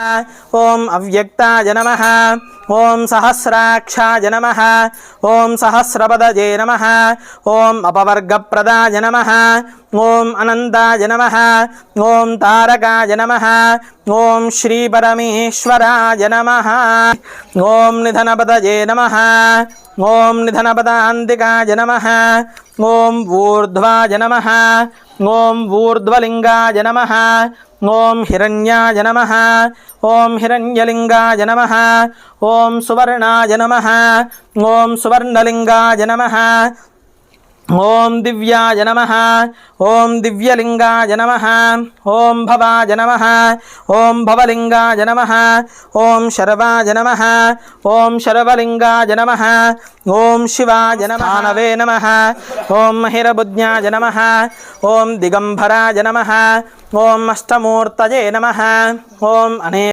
ॐ अव्यक्ताय नमः ॐ सहस्राक्षाय नम ओं सहस्रपदजे नमः ॐ अपवर्गप्रदाय नमः ॐ अनन्ताय नम ओं तारकाय नमः ॐ श्रीपरमेश्वराय नमः ॐ निधनपदजे नमः ॐ निधनपदान्तिकाय नमः ॐ ऊर्ध्वाय नमः ॐ ऊर्ध्वलिङ्गाय नम ఓం హిరణ్యాయ నమ. ఓం హిరణ్యలింగాయ నమ. ఓం సువర్ణాయ నమ. ఓం సువర్ణలింగాయ నమ. ఓం దివ్యాయ నమ ఓం దివ్యలింగాయ నమ ఓం భవాయ నమ ఓం భవలింగాయ నమ ఓం శర్వాయ నమ ఓం శర్వలింగాయ నమ ఓం శివాయ నమ మానవే నమ ఓం మహిరబుజ్ఞాయ నమ ఓం దిగంబరాయ నమ ఓం అష్టమూర్తయే నమ ఓం అనే